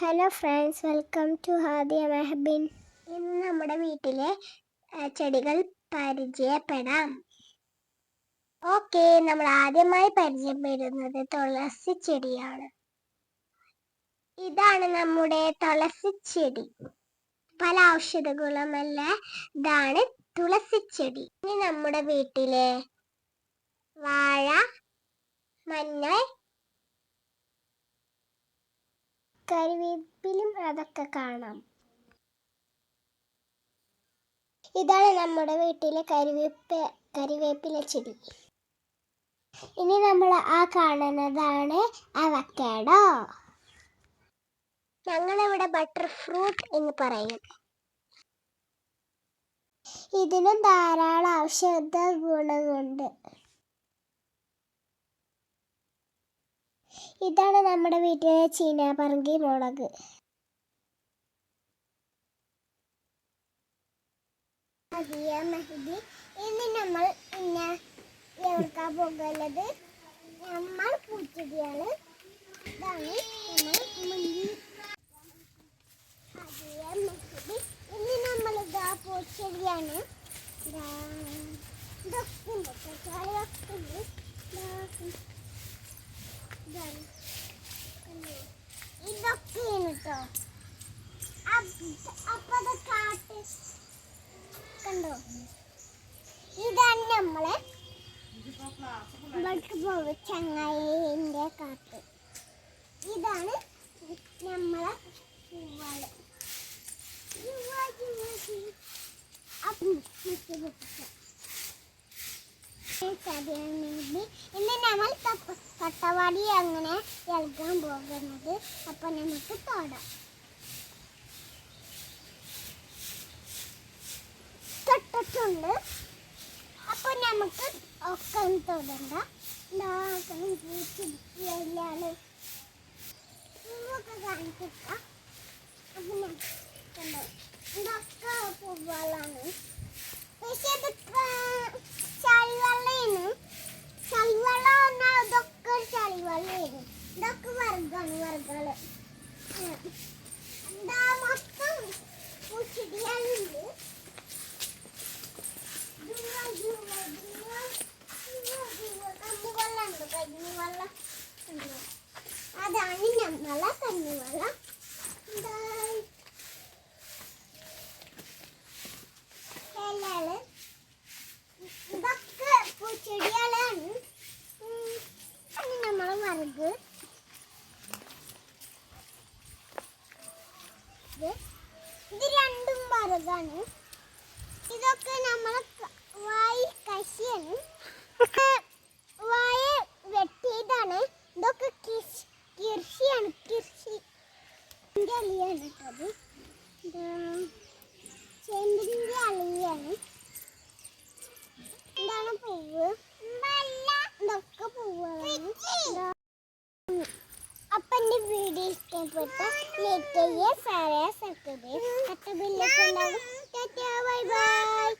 Hello friends welcome to Hadiya Mehbin ഇന്ന് നമ്മുടെ വീട്ടിലെ ചെടികൾ പരിചയപ്പെടാം. ഓക്കെ നമ്മൾ ആദ്യമായി പരിചയപ്പെടുന്നത് തുളസി ചെടിയാണ്. ഇതാണ് നമ്മുടെ തുളസി ചെടി. പല ഔഷധ ഗുണമല്ല ഇതാണ് തുളസി ചെടി. ഇനി നമ്മുടെ വീട്ടിലെ വാഴ മഞ്ഞൾ കരിവേപ്പിലും അതൊക്കെ കാണാം. ഇതാണ് നമ്മുടെ വീട്ടിലെ കരിവേപ്പ് കരിവേപ്പില ചെടി. ഇനി നമ്മൾ ആ കാണുന്നതാണ് അവക്കാഡോ ഞങ്ങളിവിടെ ബട്ടർ ഫ്രൂട്ട് എന്ന് പറയും. ഇതിനും ധാരാളം ഔഷധ ഗുണമുണ്ട് ഇതാണ് നമ്മുടെ വീട്ടിലെ ചീനാപറങ്കി മുളക്. ഇന്ന് നമ്മൾ പിന്നെ എവിടുക്കാൻ പോകുന്നത് നമ്മൾ പൂച്ചെടിയാണ്. ഇതാണ് നമ്മൾ ഇന്ന് നമ്മൾ ഇതാ പൂച്ചെടിയാണ്. ഇതാ ഇതൊക്കെ ഉണ്ട്. ഇതൊക്കെ ഉണ്ട്. ഇതാ ഇതാണ്. കണ്ടോ? ഇതൊക്കെയാണ് കേട്ടോ അപ്പൊ അത് കാട്ട് കണ്ടോ ഇതാണ് നമ്മളെ ഇവിടേക്ക് പോവുക ചങ്ങായിന്റെ കാത്ത്. ഇതാണ് നമ്മളെ പൂവാൾ ഇന്ന് നമ്മൾ തട്ടവാടി അങ്ങനെ ഇളകാൻ പോകുന്നത്. അപ്പൊ നമുക്ക് തൊടാം തൊട്ടിട്ടുണ്ട്. തൊടണ്ട ഇതാക്കണം പൂച്ചിരിക്കുകയാണ് പൂവൊക്കെ കാണിക്കാം അപ്പൊ ഞാൻ കണ്ടോ. ഇതൊക്കെ പൂവുകളാണ് പക്ഷെ ഇതൊക്കെ ഇത് രണ്ടും മറുകാണ് ഇതൊക്കെ നമ്മളെ लेते ये साऱ्या सगळे आता बिल्ले बाय बाय